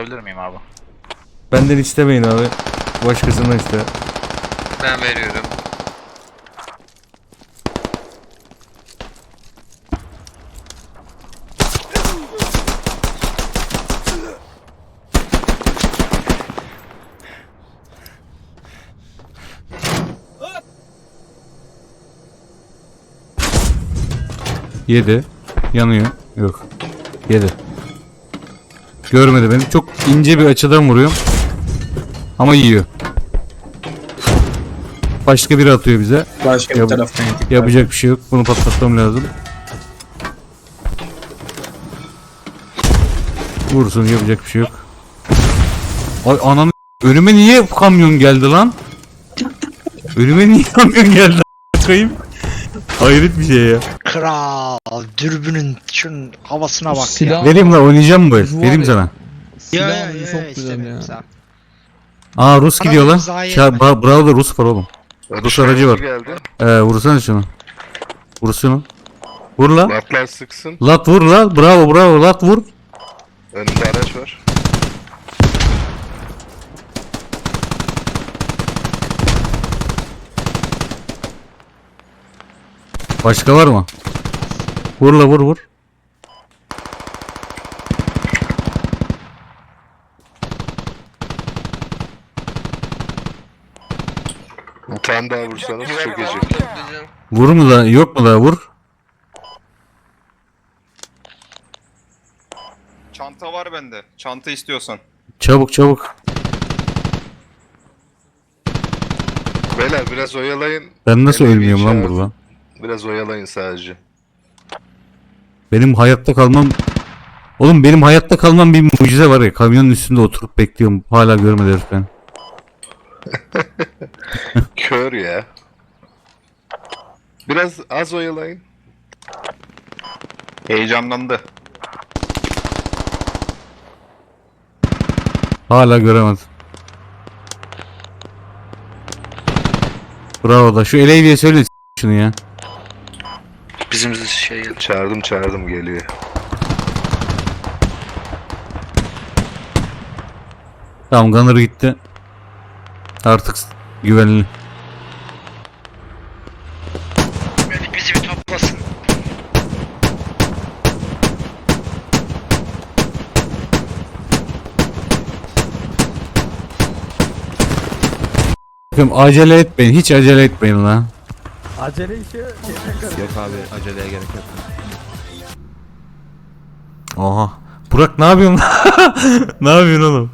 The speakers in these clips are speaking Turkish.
Alabilir miyim abi? Benden istemeyin abi. Başkasından iste. Ben veriyorum. Yedi. Yanıyor. Yok. Yedi. Görmedi beni. Çok ince bir açıdan vuruyorum. Ama yiyor. Başka biri atıyor bize. Başka Yap- bir taraftan yedik. Yapacak bir şey yok. Bunu patlatmam lazım. Vursun yapacak bir şey yok. Ay ananı önüme niye kamyon geldi lan? Önüme niye kamyon geldi? Kayım. Hayret bir şey ya. Kral dürbünün şunun havasına bak ya. Silah Vereyim la oynayacağım bu el. Var Vereyim ya. sana. Ya ya silahı ya, çok ya güzel istemiyorum ya. Aa Rus gidiyor lan. imzayı. Bra- Bravo da Rus var oğlum. Rus aracı var. Geldi. Ee, vursana şunu. Vur şunu. Vur la. Latlar sıksın. Lat vur la. Bravo bravo lat vur. Önünde araç var. Başka var mı? Vur la vur vur. Bir tane daha vursanız çok iyi. Vur mu da yok mu da vur. Çanta var bende. Çanta istiyorsan. Çabuk çabuk. Beyler biraz oyalayın. Ben nasıl Elevi ölmüyorum lan işaret. burada? Biraz oyalayın sadece. Benim hayatta kalmam... Oğlum benim hayatta kalmam bir mucize var ya. Kamyonun üstünde oturup bekliyorum. Hala görmedi herif beni. Kör ya. Biraz az oyalayın. Heyecanlandı. Hala göremez. Bravo da. Şu Eleyvi'ye söyle şunu ya. Bizim şey Çağırdım çağırdım geliyor. Tamam Gunner gitti. Artık güvenli. bizi bir toplasın. Bakın acele etmeyin. Hiç acele etmeyin lan. Yok abi aceleye gerek yok. Oha. Burak ne yapıyorsun? ne yapıyorsun oğlum?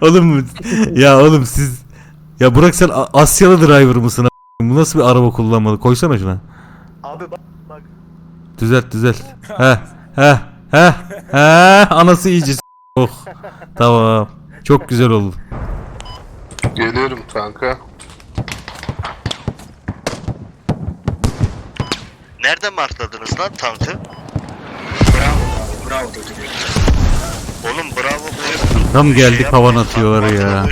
oğlum ya oğlum siz ya Burak sen A- Asyalı driver mısın? a- Bu nasıl bir araba kullanmalı? Koysana şuna. Abi bak bak. Düzelt düzelt. He he he he anası iyice s- Oh. Tamam. Çok güzel oldu. Geliyorum tanka. Nereden markladınız lan tankı? Bravo. Bravo dedi. Oğlum bravo Tam geldik şey havan atıyorlar ya.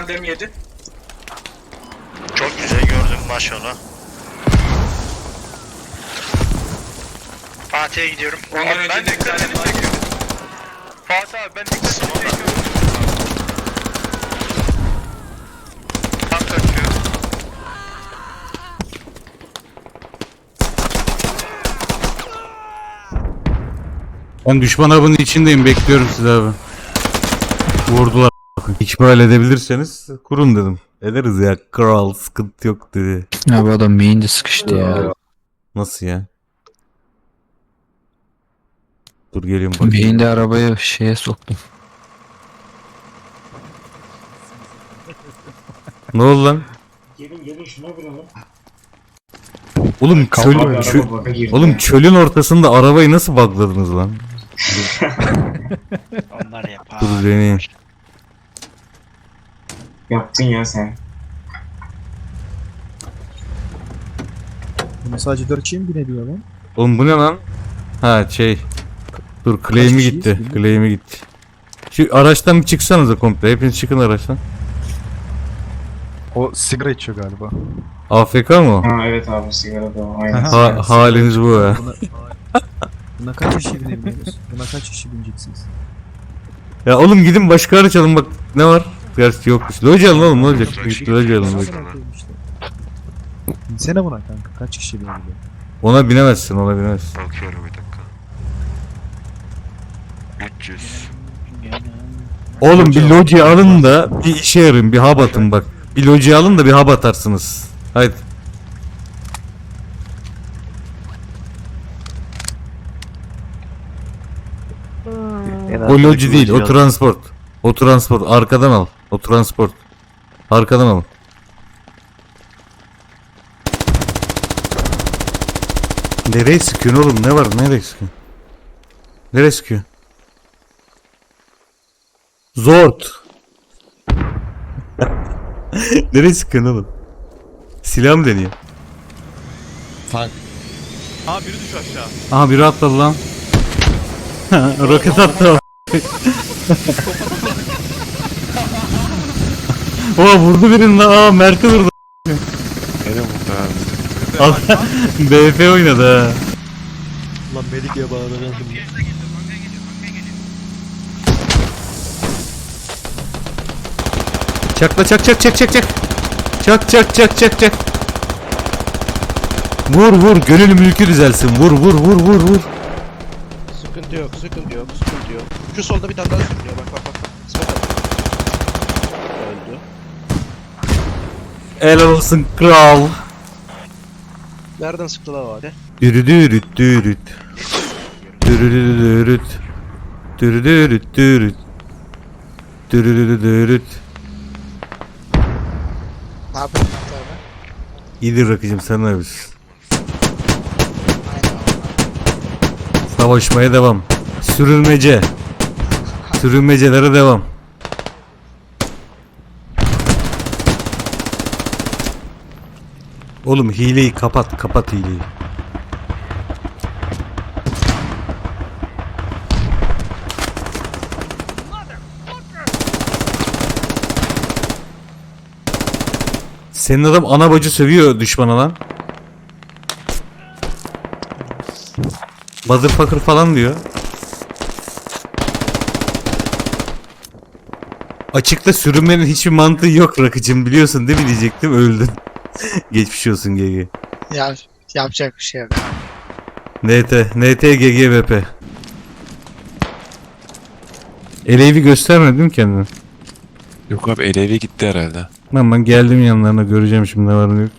Tandem yedi. Çok güzel gördüm maşallah. Fatih'e gidiyorum. Ondan Abi önce ben de dikkat güzel edin çekiyorum. Fatih abi ben dikkat edin çekiyorum. Tank kaçıyor. Ben düşman avının içindeyim bekliyorum sizi abi. Vurdular. İkmal edebilirseniz kurun dedim. Ederiz ya kral sıkıntı yok dedi. Ya bu adam main'de sıkıştı ya. Nasıl ya? Dur geliyorum bak. Main'de arabayı şeye soktum. Ne oldu lan? Gelin gelin şuna vuralım. Oğlum çöl, Abi çö- araba baka girdi. oğlum çölün ortasında arabayı nasıl bugladınız lan? Onlar yapar. Dur beni. Yaptın ya sen. Buna sadece 4 kişi mi binebiliyor lan? Oğlum bu ne lan? Ha şey. Dur claim'i kişiyiz gitti. bilmiyorum. Claim'i gitti. Şu araçtan bir çıksanıza komple. Hepiniz çıkın araçtan. O sigara içiyor galiba. AFK mı o? Ha evet abi sigara da o, aynen. Aha. Ha, haliniz bu ha. Buna, buna kaç kişi binebiliyoruz? Buna kaç kişi bineceksiniz? Ya oğlum gidin başka araç alın bak ne var? Gerçi yokmuş. Loji alın oğlum ne olacak? Git Loji alın. Loji. Binsene buna kanka. Kaç kişi binebiliyor? Ona binemezsin ona binemezsin. Bakıyorum bir dakika. 300. Oğlum bir loji alın da bir işe yarayın bir hub atın bak. Bir loji alın da bir hub atarsınız. Haydi. O loji değil o transport. O transport arkadan al. O transport. Arkadan al. Nereye sıkıyorsun oğlum ne var nereye sıkıyorsun? Nereye sıkıyor? Zort. nereye sıkıyorsun oğlum? Silah mı deniyor? Aa biri düş aşağı. Aha biri atladı lan. Roket attı. Oha vurdu birini lan. Aa Mert'i vurdu. Nereye vurdu abi? Al. BF oynadı ha. Lan Melike'ye bağlanalım. Çakla çak çak çak çak çak. Çak çak çak çak çak. Vur vur gönül mülkü düzelsin. Vur vur vur vur vur. Sıkıntı yok, sıkıntı yok, sıkıntı yok. Şu solda bir tane daha sürünüyor. Bak bak bak. Helal olsun kral. Nereden sıktılar o hadi? Dürüdürüt dürüt. Dürüdürüt. Dürüdürüt dürüt. Dürüdürüt. Ne yapıyorsun Mert abi? İyidir rakıcım sen ne yapıyorsun? Aynen abi. Savaşmaya devam. Sürülmece. Sürülmecelere devam. Oğlum hileyi kapat, kapat hileyi. Senin adam ana bacı sövüyor düşmana lan. Motherfucker falan diyor. Açıkta sürünmenin hiçbir mantığı yok rakıcım biliyorsun değil mi diyecektim öldün. Geçmiş olsun GG. Ya yapacak bir şey yok. NT, NT GGVP. Elevi göstermedin mi kendini? Yok abi el eve gitti herhalde. Ben, ben geldim yanlarına göreceğim şimdi ne var ne yok.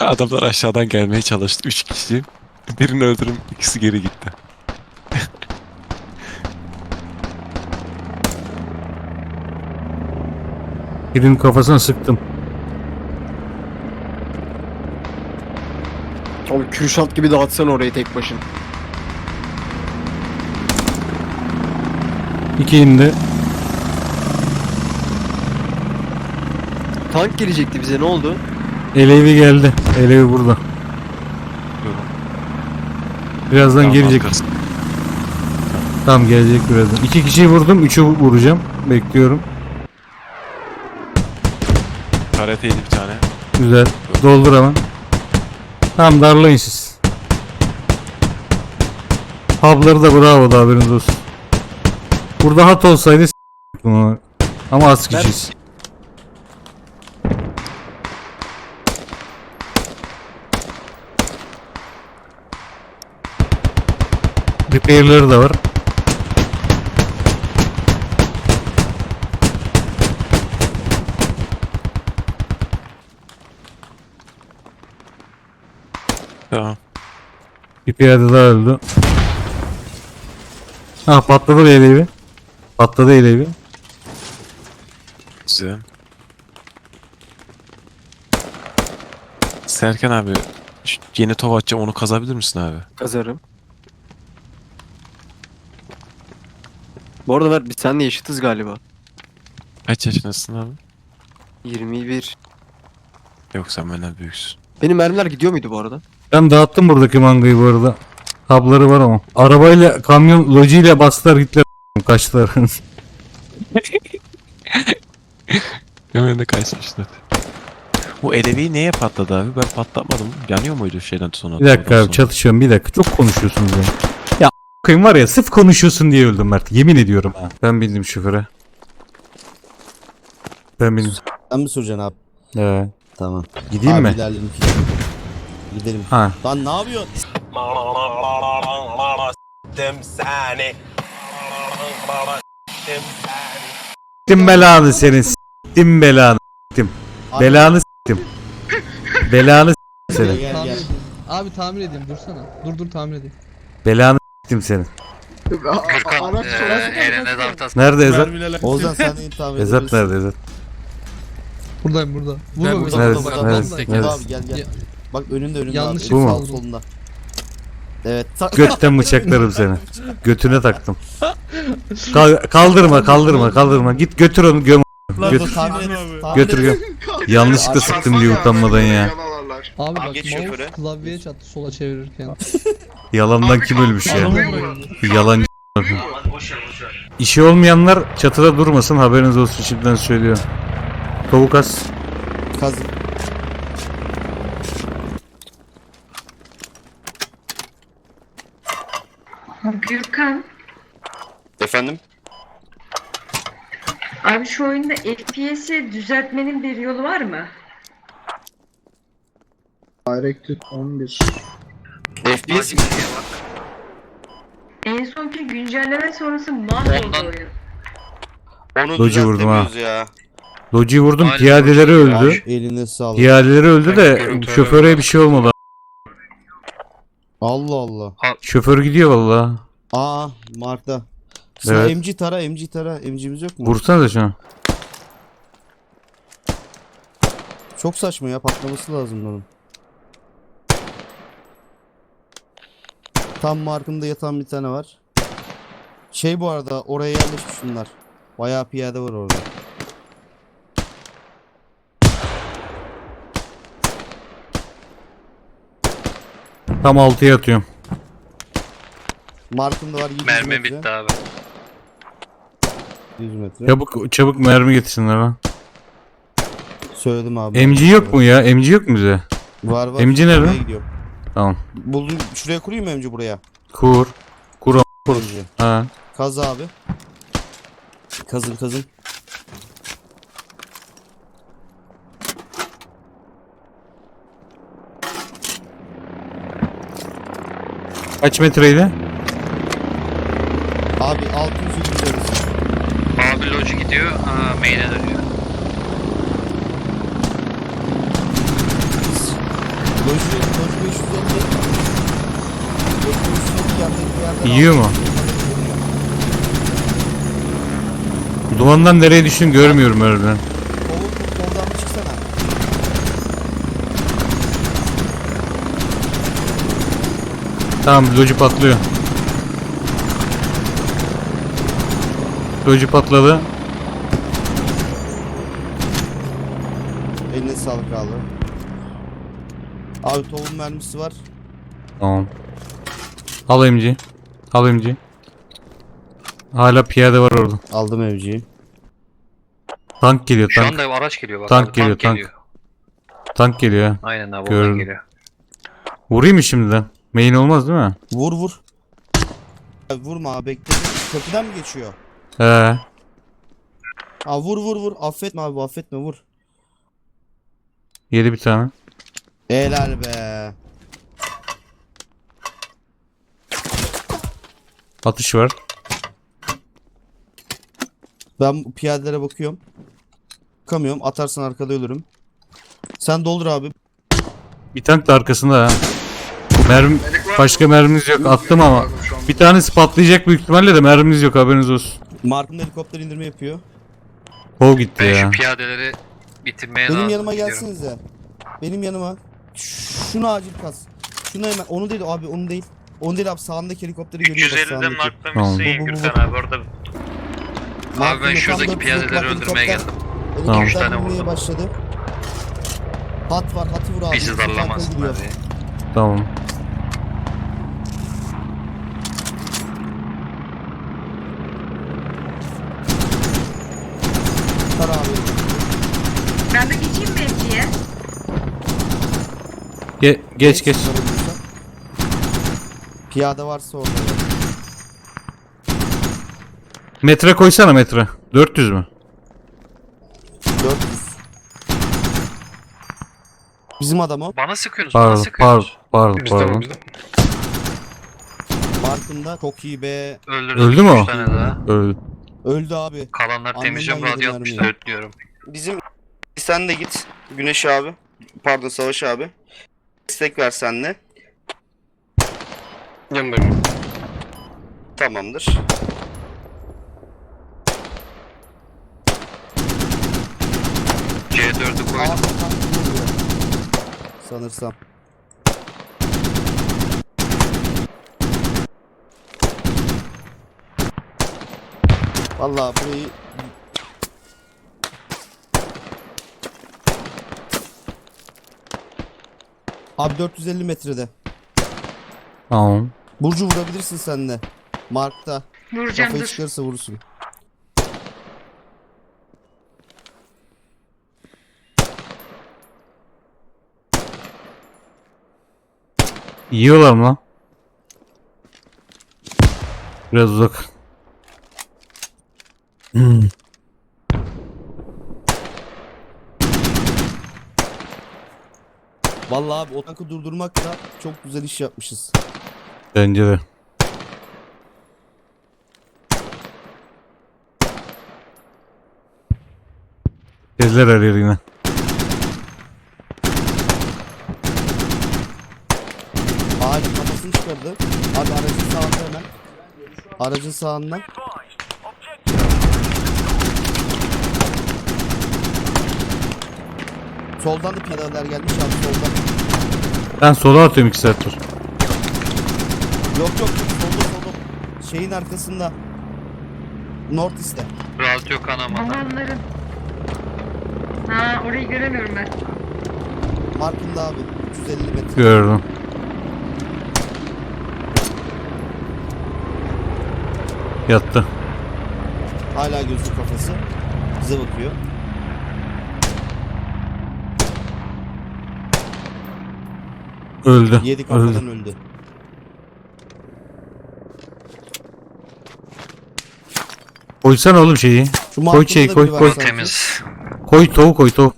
Adamlar aşağıdan gelmeye çalıştı. Üç kişi. Birini öldürüm ikisi geri gitti. Birinin kafasına sıktım. Oğlum Kürşat gibi dağıtsan orayı tek başın. İki indi. Tank gelecekti bize ne oldu? Elevi geldi. Elevi burada. Birazdan Tamam, gelecek. arkası. Tamam gelecek birazdan. İki kişiyi vurdum. Üçü vuracağım. Bekliyorum. Karate yedi bir tane. Güzel. Doldur hemen. Tamam darlayın siz. Hub'ları da bravo da haberiniz olsun. Burada hat olsaydı s- bunu. Ama az kişiyiz. Repair'ları da var. Tamam. Bir piyade daha öldü. Ah patladı elevi. Patladı elevi. Güzel. Serkan abi şu yeni tova atacağım onu kazabilir misin abi? Kazarım. Bu arada Mert biz seninle eşitiz galiba. Kaç yaşındasın abi? 21. Yok sen benden büyüksün. Benim mermiler gidiyor muydu bu arada? Ben dağıttım buradaki mangayı bu arada. Kabları var ama. Arabayla kamyon lojiyle bastılar gittiler kaçtılar. Hemen de kaçmışlar. Bu elevi neye patladı abi? Ben patlatmadım. Yanıyor muydu şeyden sonra? bir dakika abi çatışıyorum bir dakika çok konuşuyorsunuz ya. Ya koyayım var ya sırf konuşuyorsun diye öldüm Mert. Yemin ediyorum ha. Ben bindim şoföre. Ben bindim. Sen mi süreceksin abi? Ee, Tamam. gideyim abi mi? Gidelim. Ha. Lan ne yapıyorsun? S**tim belanı senin s**tim belanı s**tim. Belanı s**tim. Belanı s**tim Gel senin. gel gel. Abi tamir edeyim dursana. Dur dur tamir edeyim. Belanı s**tim senin. Gürkan eee Eren'e davtas. Nerede Ezat? Oğuzhan sen de intihar Ezat nerede Ezat? Buradayım burada. Vurma beni. Nerede? Bak, Nerede? vallahi. Gel Nerede? abi gel gel. Bak önünde önünde Yanlış abi. Bu mu? Sağ solunda. Evet. Götten bıçaklarım seni. Götüne taktım. Kal- kaldırma kaldırma kaldırma. Git götür onu göm. Götür. Götür göm. Yanlışlıkla sıktım diye utanmadan ya. Abi bak geç mouse şoföre. klavyeye çattı sola çevirirken. Yalandan kim ölmüş ya? Yalancı. İşi olmayanlar çatıda durmasın haberiniz olsun şimdiden söylüyorum. Tavuk as. Kazın. Gürkan, Efendim? abi şu oyunda FPS'i düzeltmenin bir yolu var mı? FPS En sonki güncelleme sonrası mahvoldu Ondan- oyun. Onu Doji vurdum ha. düzeltemiyoruz ya. Vurdum Aynen, piyadeleri öldü. Eline sağlık. Piyadeleri öldü de görüntü şoföre bir şey olmadı. Allah Allah. Şoför gidiyor valla. Aa Mart'ta. Sen Evet. MG tara MG tara. MG'miz yok mu? Vursana da şunu. Çok saçma ya patlaması lazım onun. Tam markımda yatan bir tane var. Şey bu arada oraya yerleşmiş bunlar. Bayağı piyade var orada. Tam 6'ya atıyorum. Markımda var 100 Mermi metre. bitti abi. 100 metre. Çabuk çabuk mermi getirsinler lan. Söyledim abi. MG yok mu ya? MG yok mu bize? Var var. MG nerede? Oraya gidiyorum. Tamam. Buldum. Şuraya kurayım mı MG buraya? Kur. Kur. a- MG. Ha. Kaz abi. Kazın kazın. Kaç metreydi? Abi 600 700 arası. Abi loji gidiyor. Aa, main'e dönüyor. Loji, loji 550. Loji 550 yandaki yerden Yiyor mu? Dumandan nereye düştün görmüyorum öyle. Kolu kurt oradan bir çıksana. Tamam loji patlıyor. Loji patladı. Eline sağlık abi. Abi tohum mermisi var. Tamam. Al MG. Al MG. Hala piyade var orada. Aldım evciyi. Tank geliyor Şu tank. anda araç geliyor bak. Tank abi, geliyor, tank. Tank geliyor. Aynen abi Gördüm. geliyor. Vurayım mı şimdiden? Main olmaz değil mi? Vur vur. Vurma abi bekle. Köprüden mi geçiyor? He. Aa vur vur vur. Affetme abi affetme vur. Yedi bir tane. Helal be. Atış var. Ben piyadelere bakıyorum. Bakamıyorum. Atarsan arkada ölürüm. Sen doldur abi. Bir tank da arkasında ha. Mermi, başka mermimiz yok. Attım ama. Bir tanesi patlayacak büyük ihtimalle de mermimiz yok haberiniz olsun. Mark'ın helikopter indirme yapıyor. Kol gitti Ben ya. şu piyadeleri bitirmeye Benim lazım yanıma diyorum. gelsenize. Benim yanıma. Şunu acil kas. Şunu hemen. Onu değil abi onu değil. Onu değil abi sağındaki helikopteri görüyor bak 350'de sağındaki. marklamışsın ya Tamam. Gürkan abi orada Abi ben Mark'ın şuradaki tam piyadeleri öldürmeye helikopter- geldim. Helikopter Üç tane vurmaya vurdum. başladı. Hat var, hatı vur abi. Bizi Bizim tankla darlamasınlar gidiyor. Tamam. Abi. Ben de geçeyim mi Ece'ye? Ge geç geç. Piyade varsa orada. Metre koysana metre. 400 mü? 400. Bizim adam o. Bana sıkıyorsunuz, bana Pardon, pardon, sıkıyorsunuz. Pardon, Bizden pardon. bizden. Markında çok iyi be. Öldürdüm. Öldü mü o? Üç tane daha. Öldü. Öldü abi. Kalanlar Annemden temizliyorum, yedim radyo mermiyi. 64 diyorum. Bizim sen de git. Güneş abi. Pardon Savaş abi. Destek ver senle. Yanındayım. Tamamdır. C4'ü koydum. Sanırsam. Vallahi burayı Abi 450 metrede. Tamam. Burcu vurabilirsin sen de. Mark'ta. Vuracağım Kafayı dur. çıkarırsa vurursun. Yiyorlar mı lan? Biraz uzak. Hmm. Vallahi abi o tankı durdurmakla çok güzel iş yapmışız. Bence de. Her yeri yine. Ağacın kafasını çıkardı. Abi aracın sağında hemen. Aracın sağında. Soldan da piyadeler gelmiş abi soldan. Ben sola atıyorum 2 saattir. Yok yok yok solda solda. Şeyin arkasında. North East'te. Radyo kanamadı. Amanların. Ha orayı göremiyorum ben. Markında abi. 350 metre. Gördüm. Yattı. Hala gözlü kafası. Bize bakıyor. Öldü. Yedi Öldü. kafadan öldü. Koysana oğlum şeyi. Şu Koy şey, da koy, koy. sanki. Temiz. Koy tavuğu koy tavuk.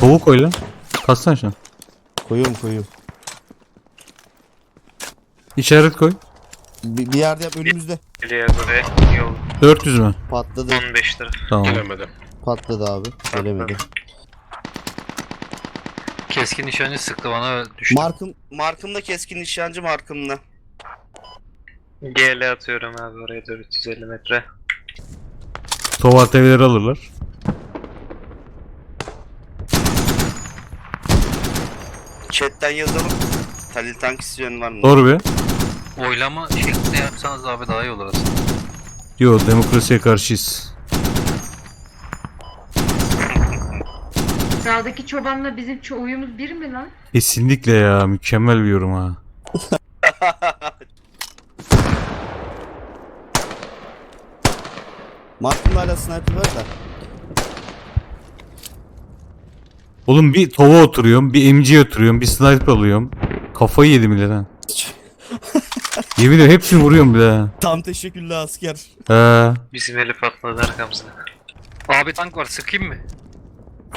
Tavuğu koy lan. Katsana şunu. Koyuyorum koyuyorum. İşaret koy. Bir, bir yerde yap önümüzde. İleriye doğru yol 400 mü? Patladı. 15 lira. Tamam. Gelemedim. Patladı abi. Gelemedi. Keskin nişancı sıktı bana düştü. Markım Markımda keskin nişancı markımda. GL atıyorum abi oraya 450 metre. Tova ATV'leri alırlar. Chatten yazalım. Halil tank isteyen var mı? Doğru be. Oylama şeklinde yapsanız abi daha iyi olur aslında. Yo demokrasiye karşıyız. Sağdaki çobanla bizim ço- uyumuz bir mi lan? Kesinlikle ya mükemmel bir yorum ha. Markımda hala sniper var da. Oğlum bir tova oturuyorum, bir MC oturuyorum, bir sniper alıyorum. Kafayı yedim bile lan. Yemin ederim hepsini vuruyorum bile. ha. Tam teşekkürler asker. He. Bizim eli patladı arkamızda. Abi tank var sıkayım mı?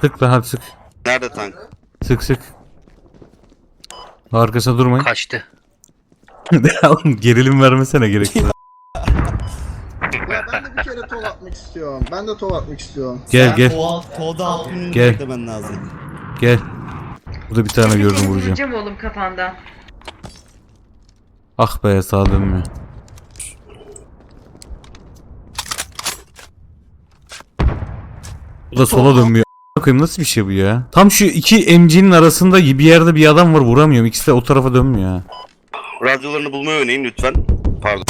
Sık hadi sık. Nerede tank? Sık sık. Arkasına durmayın. Kaçtı. Oğlum gerilim vermesene gerekli. Ya ben de bir kere tov atmak istiyorum. Ben de tov atmak istiyorum. Gel gel Toğda Toğda altını Gel. demen lazım. gel. Burada bir tane gördüm vuracağım. vuracağım oğlum kafandan. Ah be sağa dönmüyor. Bu da sola dönmüyor. Koyayım nasıl bir şey bu ya? Tam şu iki MG'nin arasında bir yerde bir adam var vuramıyorum. İkisi de o tarafa dönmüyor ha. Radyolarını bulmayı oynayın lütfen. Pardon.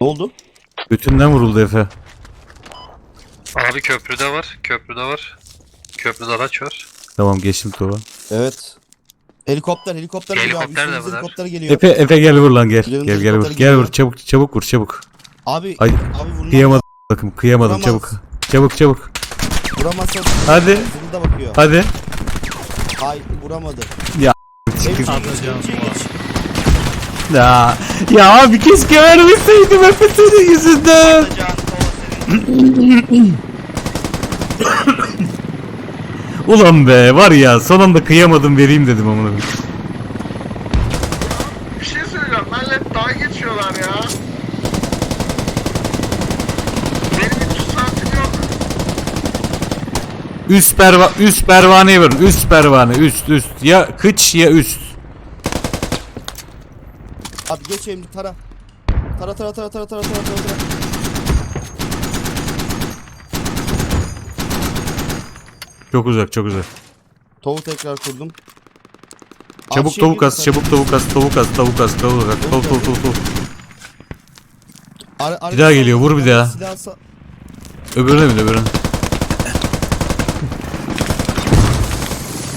Ne oldu? Götünden vuruldu Efe. Abi köprüde var. Köprüde var. Köprüde araç var. Tamam geçtim Tova. Evet. Helikopter helikopter geliyor abi. Helikopter de var. helikopter geliyor. Efe Efe gel vur lan gel. Yanımda Gel gel vur. helikopter Gel vur çabuk çabuk vur çabuk. Abi Ay abi vurmaz. kıyamadım bakım kıyamadım Vuramaz. çabuk. Çabuk çabuk. Vuramazsa Hadi. da bakıyor. Hadi. Hayır vuramadı. Çıkın. Emciye geç. Ya, ya abi keşke vermeseydim Efe senin yüzünden. Ulan be var ya son anda kıyamadım vereyim dedim amına koyayım. Bir şey söyleyeceğim. Benle daha geçiyorlar ya. Benim 300 saatim yok. Üst perva üst pervaneye vurun. Üst pervane üst üst. Ya kıç ya üst. Abi geç emci tara. Tara tara tara tara tara tara tara. Çok uzak çok uzak. Tovu tekrar kurdum. Çabuk şey tavuk as, çabuk tavuk as, tavuk as, tavuk as, tavuk as, tavuk tavuk tavuk tavuk. Ar- Bir daha geliyor, vur bir daha. Öbürüne mi öbürüne?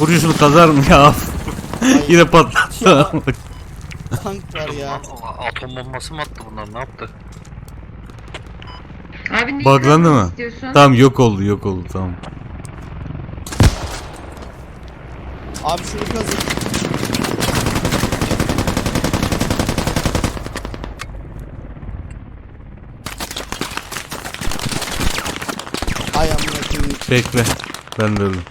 Şunu kazar mı ya? Yine patlattı. Ya. tank var ya. Atom bombası mı attı bunlar? Ne yaptı? Abi neyi Buglandı mı? istiyorsun? tamam yok oldu yok oldu tamam. Abi şunu kazın. Ay amına koyayım. Bekle. Ben de öldüm.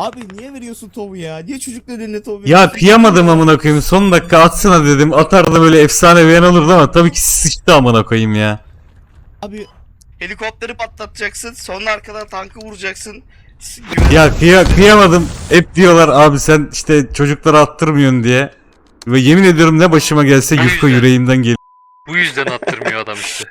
Abi niye veriyorsun tovu ya? Niye çocukların eline tovu Ya kıyamadım amına koyayım. Son dakika atsana dedim. Atar da böyle efsane bir yen olurdu ama tabii ki sıçtı amına koyayım ya. Abi Helikopteri patlatacaksın. Sonra arkadan tankı vuracaksın. S- Ya kıya, kıyamadım. Hep diyorlar abi sen işte çocuklara attırmıyorsun diye. Ve yemin ediyorum ne başıma gelse yufka yüreğimden geliyor. Bu yüzden attırmıyor adam işte.